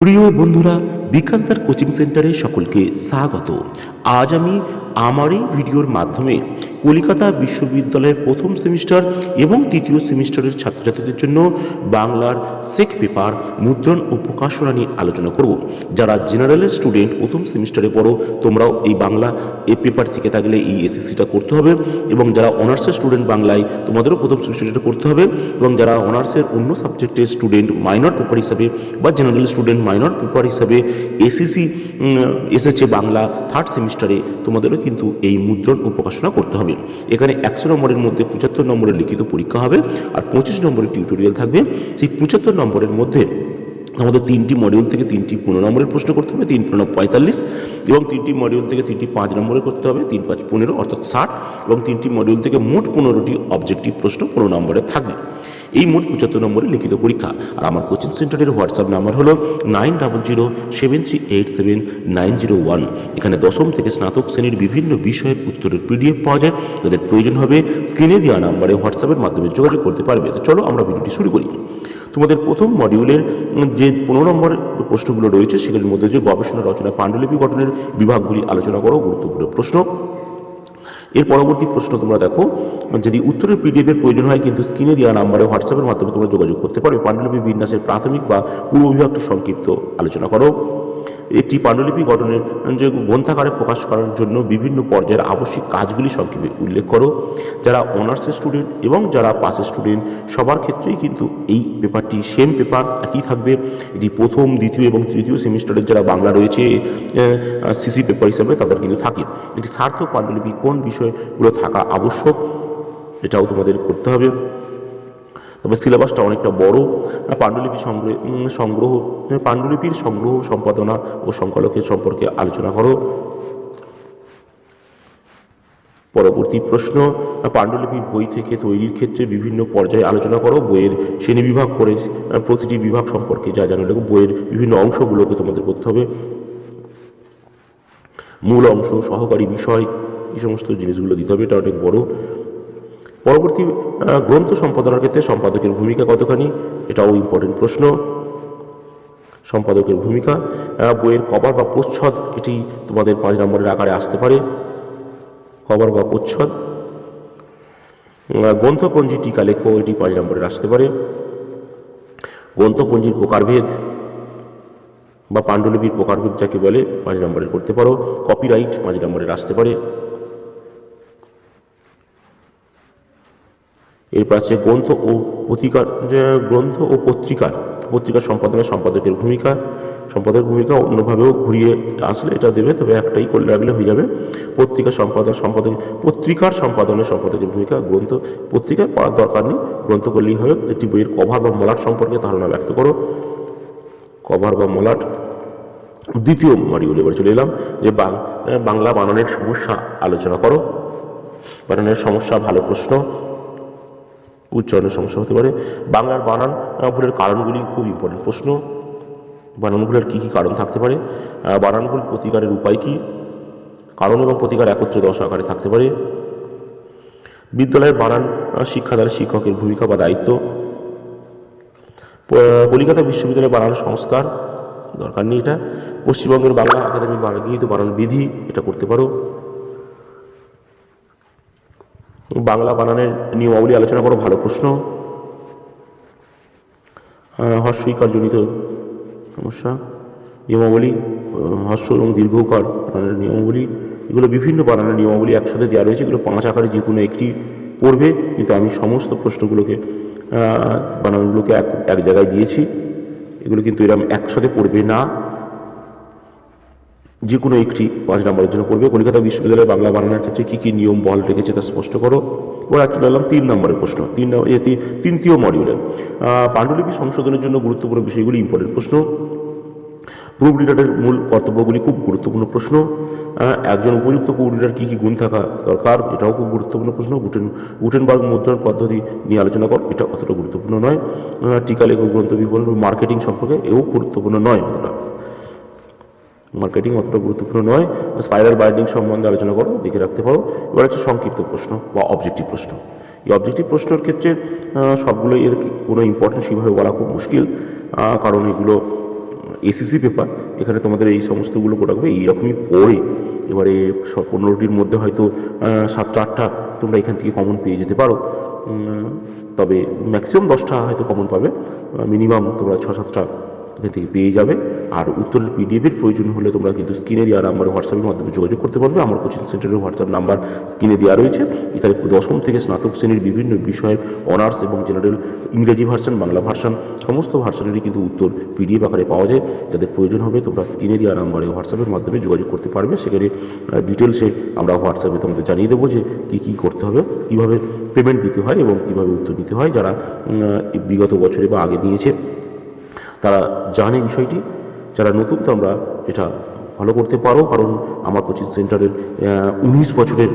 প্রিয় বন্ধুরা বিকাশদার কোচিং সেন্টারে সকলকে স্বাগত। আজ আমি আমার এই ভিডিওর মাধ্যমে কলিকাতা বিশ্ববিদ্যালয়ের প্রথম সেমিস্টার এবং তৃতীয় সেমিস্টারের ছাত্রছাত্রীদের জন্য বাংলার সেক পেপার, মুদ্রণ ও প্রকাশনা নিয়ে আলোচনা করব। যারা জেনারেলের স্টুডেন্ট প্রথম সেমিস্টারে পড়ো, তোমরাও এই বাংলা এ পেপার থেকে থাকলে এই এসএসসিটা করতে হবে এবং যারা অনার্সের স্টুডেন্ট বাংলায়, তোমাদেরও প্রথম সেমিস্টারটা করতে হবে এবং যারা অনার্সের অন্য সাবজেক্টের স্টুডেন্ট, মাইনর পেপার হিসাবে বা জেনারেল স্টুডেন্ট মাইনর পেপার হিসাবে এসএসসি এসেছে বাংলা থার্ড সেমিস্টারে তোমাদেরও কিন্তু এই মুদ্রণ ও প্রকাশনা করতে হবে। এখানে একশো নম্বরের মধ্যে পঁচাত্তর নম্বরের লিখিত পরীক্ষা হবে আর পঁচিশ নম্বরের টিউটোরিয়াল থাকবে। সেই পঁচাত্তর নম্বরের মধ্যে আমাদের তিনটি মডিউল থেকে তিনটি পনেরো নম্বরের প্রশ্ন করতে হবে, তিন পনেরো পঁয়তাল্লিশ এবং তিনটি মডিউল থেকে তিনটি পাঁচ নম্বরে করতে হবে, তিন পাঁচ পনেরো অর্থাৎ ষাট এবং তিনটি মডিউল থেকে মোট পনেরোটি অবজেক্টিভ প্রশ্ন পনেরো নম্বরে থাকবে। এই মোট পঁচাত্তর নম্বরের লিখিত পরীক্ষা। আর আমার কোচিং সেন্টারের হোয়াটসঅ্যাপ নাম্বার হলো nine double zero seven three eight seven nine zero one এখানে দশম থেকে স্নাতক শ্রেণির বিভিন্ন বিষয়ের উত্তরের পিডিএফ পাওয়া যায়। তাদের প্রয়োজন হবে স্ক্রিনে দেওয়া নাম্বারে হোয়াটসঅ্যাপের মাধ্যমে যোগাযোগ করতে পারবে। তো চলো আমরা ভিডিওটি শুরু করি। তোমাদের প্রথম মডিউলের যে পনেরো নম্বর প্রশ্নগুলো রয়েছে, সেগুলির মধ্যে যে গবেষণা, রচনা, পাণ্ডুলিপি গঠনের বিভাগগুলি আলোচনা করো, গুরুত্বপূর্ণ প্রশ্ন। এর পরবর্তী প্রশ্ন তোমরা দেখো, যদি উত্তরের পিডিএফ এর প্রয়োজন হয় কিন্তু স্ক্রিনে দেওয়া নাম্বারে হোয়াটসঅ্যাপের মাধ্যমে তোমরা যোগাযোগ করতে পারো। পাণ্ডুলিপি বিন্যাসের প্রাথমিক বা পূর্ব বিভাগটি সংক্ষিপ্ত আলোচনা করো। একটি পাণ্ডুলিপি গঠনের যে গ্রন্থাকারে প্রকাশ করার জন্য বিভিন্ন পর্যায়ের আবশ্যিক কাজগুলি সংক্ষেপে উল্লেখ করো। যারা অনার্সের স্টুডেন্ট এবং যারা পাসের স্টুডেন্ট, সবার ক্ষেত্রেই কিন্তু এই পেপারটি সেম পেপার, একই থাকবে। এটি প্রথম, দ্বিতীয় এবং তৃতীয় সেমিস্টারের যারা বাংলা রয়েছে সিসি পেপার হিসাবে তাদের কিন্তু থাকে। এটি সার্থক পাণ্ডুলিপি কোন বিষয়গুলো থাকা আবশ্যক, এটাও তোমাদের করতে হবে। তবে সিলেবাসটা অনেকটা বড়। পাণ্ডুলিপি সংগ্রহ সংগ্রহ, পাণ্ডুলিপির সংগ্রহ, সম্পাদনা ও সংকলকের সম্পর্কে আলোচনা করো। পরবর্তী প্রশ্ন পাণ্ডুলিপি বই থেকে তৈরির ক্ষেত্রে বিভিন্ন পর্যায়ে আলোচনা করো। বইয়ের শ্রেণি বিভাগ করে প্রতিটি বিভাগ সম্পর্কে যা জানো বইয়ের বিভিন্ন অংশগুলোকে তোমাদের করতে হবে। মূল অংশ, সহকারী বিষয়, এই সমস্ত জিনিসগুলো দিতে হবে। এটা অনেক বড়। পরবর্তী গ্রন্থ সম্পাদনার ক্ষেত্রে সম্পাদকের ভূমিকা কতখানি? এটাও ইম্পর্টেন্ট প্রশ্ন। সম্পাদকের ভূমিকা বইয়ের কভার বা প্রচ্ছদ এটি তোমাদের পাঁচ নম্বরের আকারে আসতে পারে। কভার বা প্রচ্ছদ। গ্রন্থপঞ্জি টিকা লেখো, এটি পাঁচ নম্বরের আসতে পারে। গ্রন্থপঞ্জির প্রকারভেদ বা পাণ্ডুলিপির প্রকারভেদ যাকে বলে, পাঁচ নম্বরের করতে পারো। কপিরাইট পাঁচ নম্বরের আসতে পারে। এরপর আছে গ্রন্থ ও পত্রিকার গ্রন্থ ও পত্রিকার পত্রিকার সম্পাদনে সম্পাদকের ভূমিকা সম্পাদকের ভূমিকা অন্যভাবেও ঘুরিয়ে আসলে এটা দেবে, তবে একটাই করলে রাখলে হয়ে যাবে। পত্রিকা সম্পাদন সম্পাদক, পত্রিকার সম্পাদনে সম্পাদকের ভূমিকা, গ্রন্থ পত্রিকায় পড়ার দরকার নেই। গ্রন্থ করলেই হবে। একটি বইয়ের কভার বা মলাট সম্পর্কে ধারণা ব্যক্ত করো। কভার বা মলাট দ্বিতীয় মডিউল এবার চলে এলাম, যে বাংলা বানানের সমস্যা আলোচনা করো। বানানের সমস্যা, ভালো প্রশ্ন উচ্চারণের সমস্যা হতে পারে। বাংলার বানান ভুলের কারণগুলি খুব ইম্পর্টেন্ট প্রশ্ন, বানান ভুলের কী কী কারণ থাকতে পারে? বানান ভুল প্রতিকারের উপায় কী? কারণ এবং প্রতিকার একত্রে দশ আকারে থাকতে পারে। বিদ্যালয়ের বানান শিক্ষাদানের শিক্ষকের ভূমিকা বা দায়িত্ব। কলিকাতা বিশ্ববিদ্যালয়ের বানান সংস্কার, দরকার নেই এটা। পশ্চিমবঙ্গের বাংলা একাডেমির বানানিত বানান বিধি, এটা করতে পারো। বাংলা বানানের নিয়মাবলী আলোচনা করো ভালো প্রশ্ন। আহ, হর্ষইকার জনিত সমস্যা নিয়মাবলী হর্ষ এবং দীর্ঘকার বানানের নিয়মাবলী এগুলো বিভিন্ন বানানের নিয়মাবলী একসাথে দেওয়া রয়েছে। এগুলো পাঁচ আকারে যে কোনো একটি পড়বে কিন্তু আমি সমস্ত প্রশ্নগুলোকে বানানগুলোকে এক এক জায়গায় দিয়েছি। এগুলো কিন্তু এরকম একসাথে পড়বে না। যে কোনো একটি পাঁচ নম্বরের জন্য পড়বে। কলকাতা বিশ্ববিদ্যালয়ে বাংলা বানানোর ক্ষেত্রে কী কী নিয়ম বল রেখেছে তা স্পষ্ট করো। এবার চলে এলাম তিন নম্বরের প্রশ্ন। তিন নম্বর- তৃতীয় মডিউলে পাণ্ডুলিপি সংশোধনের জন্য গুরুত্বপূর্ণ বিষয়গুলি ইম্পর্টেন্ট প্রশ্ন। প্রুফ মূল কর্তব্যগুলি খুব গুরুত্বপূর্ণ প্রশ্ন। একজন উপযুক্ত রিডার কী কী গুণ থাকা দরকার এটাও খুব গুরুত্বপূর্ণ প্রশ্ন। গুটেন গুটেনবার্গ মুদ্রণ পদ্ধতি নিয়ে আলোচনা কর, এটা অতটা গুরুত্বপূর্ণ নয়। টিকা লেখক গ্রন্থ বিবরণ মার্কেটিং সম্পর্কে এও গুরুত্বপূর্ণ নয়। অতটা মার্কেটিং অতটা গুরুত্বপূর্ণ নয় স্পাইরাল বাইন্ডিং সম্বন্ধে আলোচনা করো, দেখে রাখতে পারো। এবার হচ্ছে সংক্ষিপ্ত প্রশ্ন বা অবজেক্টিভ প্রশ্ন। এই অবজেক্টিভ প্রশ্নের ক্ষেত্রে সবগুলো এর কোনো ইম্পর্টেন্স সেভাবে বলা খুব মুশকিল। কারণ এগুলো এসিসি পেপার এখানে তোমাদের এই সমস্তগুলো রাখবে এইরকমই পড়ে। এবারে পনেরোটির মধ্যে হয়তো সাতটা, আটটা তোমরা এখান থেকে কমন পেয়ে যেতে পারো। তবে ম্যাক্সিমাম দশটা হয়তো কমন পাবে। মিনিমাম তোমরা ছ, সাতটা এখান থেকে পেয়ে যাবে। আর উত্তরের পিডিএফের প্রয়োজন হলে তোমরা কিন্তু স্ক্রিনে দেওয়া নাম্বার হোয়াটসঅ্যাপের মাধ্যমে যোগাযোগ করতে পারবে। আমার কোচিং সেন্টারের হোয়াটসঅ্যাপ নাম্বার স্ক্রিনে দেওয়া রয়েছে। এখানে দশম থেকে স্নাতক শ্রেণির বিভিন্ন বিষয়ের অনার্স এবং জেনারেল ইংরেজি ভার্সন বাংলা ভার্সন সমস্ত ভার্সনেরই কিন্তু উত্তর পিডিএফ আকারে পাওয়া যায়। যাদের প্রয়োজন হবে তোমরা স্ক্রিনে দেওয়া নাম্বারে হোয়াটসঅ্যাপের মাধ্যমে যোগাযোগ করতে পারবে। সেখানে ডিটেলসে আমরা হোয়াটসঅ্যাপে তোমাদের জানিয়ে দেবো যে কী কী করতে হবে, কীভাবে পেমেন্ট দিতে হয় এবং কীভাবে উত্তর দিতে হয়। যারা বিগত বছরে বা আগে নিয়েছে, তারা জানে বিষয়টি। যারা নতুন তো আমরা এটা ফলো করতে পারো, কারণ আমার কোচিং সেন্টারের উনিশ বছরের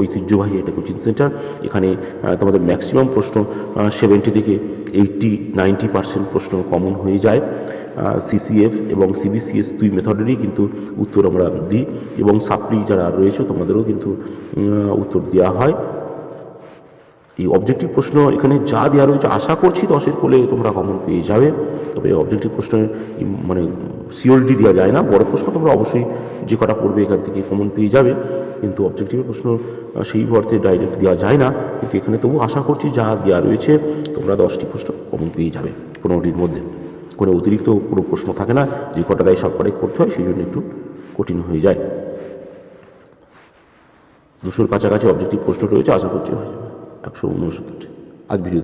ঐতিহ্যবাহী একটা কোচিং সেন্টার এখানে তোমাদের ম্যাক্সিমাম প্রশ্ন সেভেন্টি থেকে এইটটি নাইনটি পার্সেন্ট প্রশ্ন কমন হয়ে যায়। সিসিএফ এবং সিবিসিএস দুই মেথডেরই কিন্তু উত্তর আমরা দিই এবং সাপ্লি যারা রয়েছে, তোমাদেরও কিন্তু উত্তর দেওয়া হয়। এই অবজেক্টিভ প্রশ্ন এখানে যা দেওয়া রয়েছে, আশা করছি দশের কোলে তোমরা কমন পেয়ে যাবে। তবে অবজেক্টিভ প্রশ্নে এই মানে সিওরিটি দেওয়া যায় না। বড় প্রশ্ন তোমরা অবশ্যই যে কটা পড়বে এখান থেকে কমন পেয়ে যাবে। কিন্তু অবজেক্টিভের প্রশ্ন সেই অর্থে ডাইরেক্ট দেওয়া যায় না। কিন্তু এখানে তবু আশা করছি যা দেওয়া রয়েছে, তোমরা দশটি প্রশ্ন কমন পেয়ে যাবে পনেরোটির মধ্যে। কোনো অতিরিক্ত কোনো প্রশ্ন থাকে না। যে কটা গায়ে সব কটাই করতে হয়, সেই জন্য একটু কঠিন হয়ে যায়। দুশোর কাছাকাছি অবজেক্টিভ প্রশ্ন রয়েছে, আশা করছি হয়ে যাবে। একশো উনসত্তরটি আজ ভিডিও